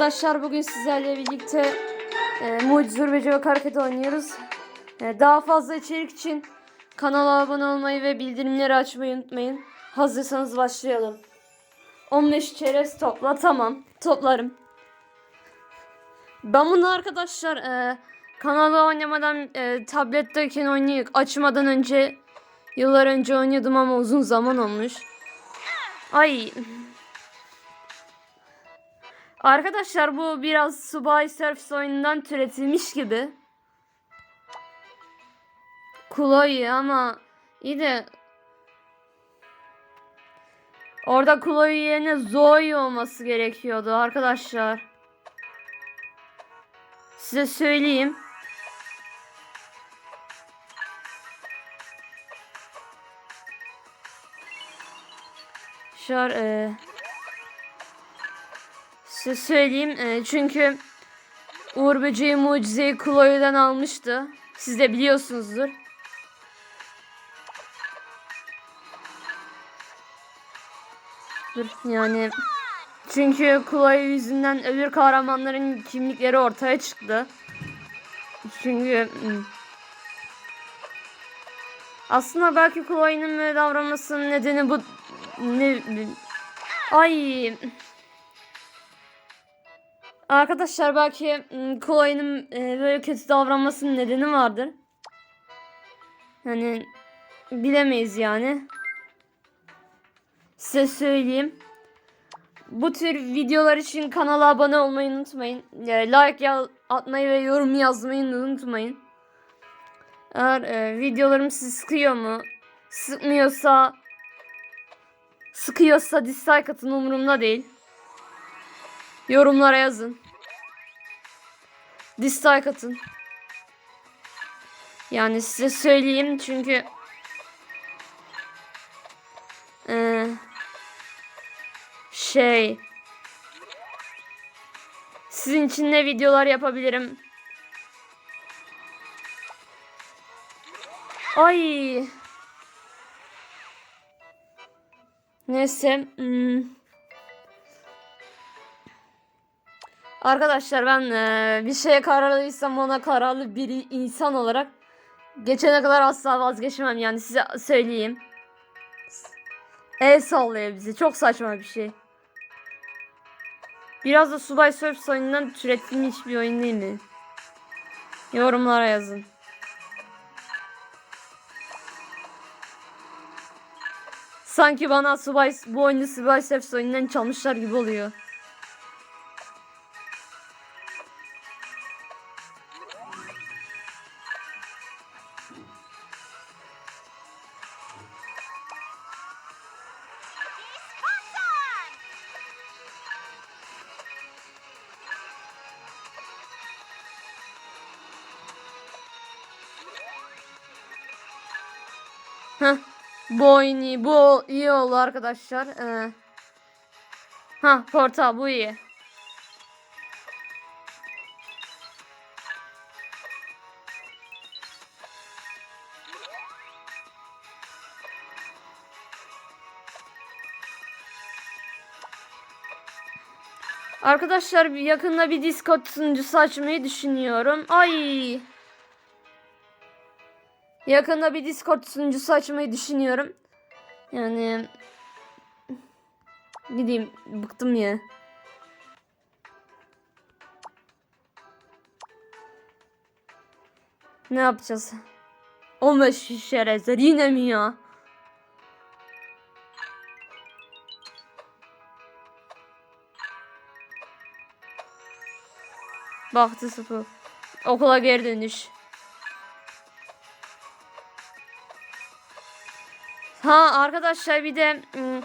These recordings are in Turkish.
Arkadaşlar bugün sizlerle birlikte e, Mucize Urbeci ve Hareket oynuyoruz. E, daha fazla içerik için kanala abone olmayı ve bildirimleri açmayı unutmayın. Hazırsanız başlayalım. 15 çerez topla tamam toplarım. Ben bunu arkadaşlar e, kanala oynamadan e, tabletteyken oynayıp açmadan önce yıllar önce oynuyordum ama uzun zaman olmuş. Ay Arkadaşlar bu biraz Subway Surfers oyunundan türetilmiş gibi. Chloe ama iyi de Orada Chloe yerine Zoe olması gerekiyordu arkadaşlar. Size söyleyeyim. Şar e, Size söyleyeyim e, çünkü Uğur Böceği mucizeyi Chloe'den almıştı. Siz de biliyorsunuzdur. Dur yani çünkü Chloe yüzünden öbür kahramanların kimlikleri ortaya çıktı. Çünkü hmm, aslında belki Chloe'nin böyle davranmasının nedeni bu ne ay Arkadaşlar belki ım, Chloe'nin e, böyle kötü davranmasının nedeni vardır. Yani bilemeyiz yani. Size söyleyeyim. Bu tür videolar için kanala abone olmayı unutmayın. Like atmayı ve yorum yazmayı unutmayın. Eğer e, videolarım sizi sıkıyor mu? Sıkmıyorsa sıkıyorsa dislike atın umurumda değil. Yorumlara yazın. Dislike atın. Yani size söyleyeyim çünkü Ee, şey sizin için ne videolar yapabilirim? Ay. Neyse. Hmm. Arkadaşlar ben eee, bir şeye kararlıysam ona kararlı bir insan olarak geçene kadar asla vazgeçmem yani size söyleyeyim. El sallıyor bizi. Çok saçma bir şey. Biraz da Subway Surfers oyunundan türetilmiş bir oyun değil mi? Yorumlara yazın. Sanki bana Subway, bu oyunu Subway Surfers oyunundan çalmışlar gibi oluyor. Bu oyun iyi. Bu iyi oldu arkadaşlar. Ee, ha portal bu iyi. Arkadaşlar yakında bir Discord sunucusu açmayı düşünüyorum. Ay. Yakında bir Discord sunucusu açmayı düşünüyorum. Yani gideyim bıktım ya. Ne yapacağız? 15 şerefler yine mi ya? Baktı sıfır. Okula geri dönüş. Ha arkadaşlar bir de ım,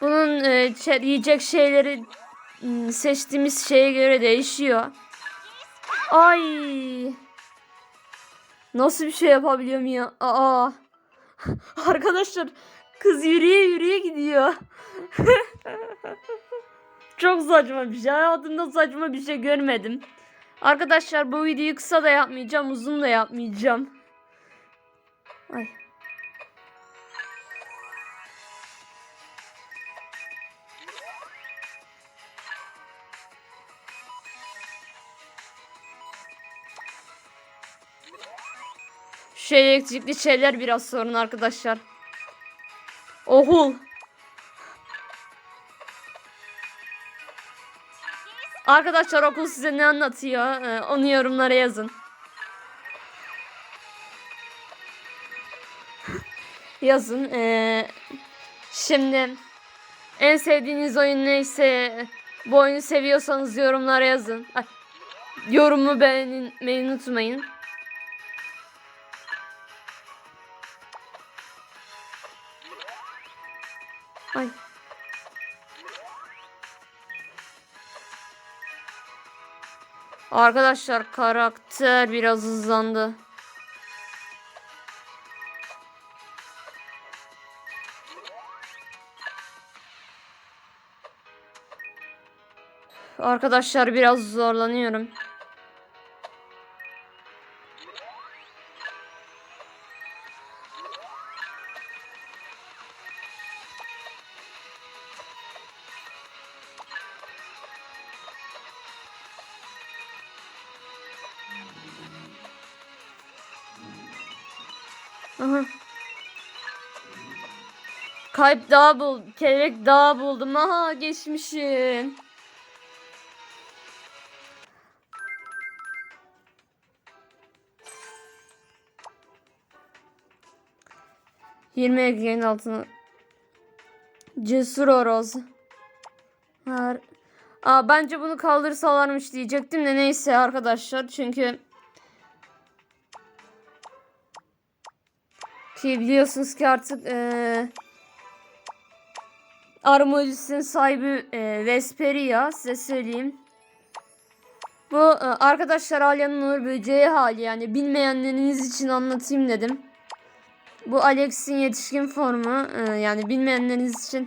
bunun e, çe- yiyecek şeyleri ım, seçtiğimiz şeye göre değişiyor. Ay. Nasıl bir şey yapabiliyorum ya? Aa. Arkadaşlar kız yürüye yürüye gidiyor. Çok saçma bir şey. Hayatımda saçma bir şey görmedim. Arkadaşlar bu videoyu kısa da yapmayacağım, uzun da yapmayacağım. Ay. Şu elektrikli şeyler biraz sorun arkadaşlar. Ohul. Arkadaşlar okul size ne anlatıyor? Ee, onu yorumlara yazın. yazın. Ee, şimdi en sevdiğiniz oyun neyse bu oyunu seviyorsanız yorumlara yazın. Ay, yorumu beğenmeyi unutmayın. Ay. Arkadaşlar karakter biraz hızlandı. Arkadaşlar biraz zorlanıyorum. Kayıp dağ bul, kelebek dağ buldum. Aha geçmişim. Yirmi ekleyin altına. Cesur horoz. Her... Aa, bence bunu kaldırsalarmış diyecektim de neyse arkadaşlar çünkü ki biliyorsunuz ki artık eee Armojis'in sahibi e, Vesperia size söyleyeyim. Bu e, arkadaşlar Alya'nın Uğur Böceği hali yani bilmeyenleriniz için anlatayım dedim. Bu Alex'in yetişkin formu e, yani bilmeyenleriniz için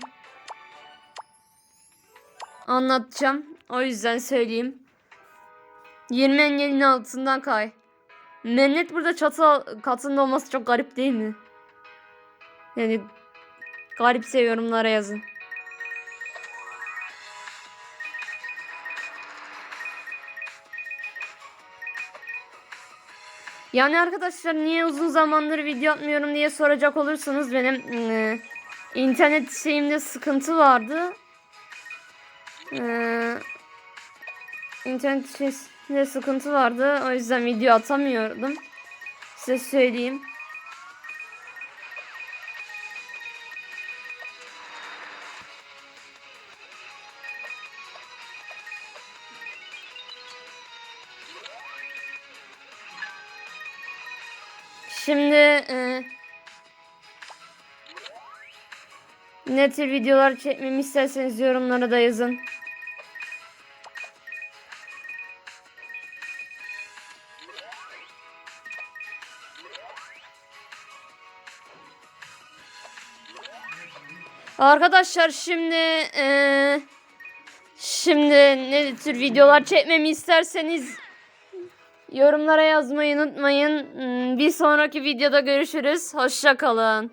anlatacağım. O yüzden söyleyeyim. 20 engelin altından kay. Mennet burada çatı katında olması çok garip değil mi? Yani garipse yorumlara yazın. Yani arkadaşlar niye uzun zamandır video atmıyorum diye soracak olursanız benim e, internet şeyimde sıkıntı vardı. E, internet şeyinde sıkıntı vardı. O yüzden video atamıyordum. Size söyleyeyim. Şimdi e, ne tür videolar çekmemi isterseniz yorumlara da yazın. Arkadaşlar şimdi e, şimdi ne tür videolar çekmemi isterseniz Yorumlara yazmayı unutmayın. Hmm, Bir sonraki videoda görüşürüz. Hoşça kalın.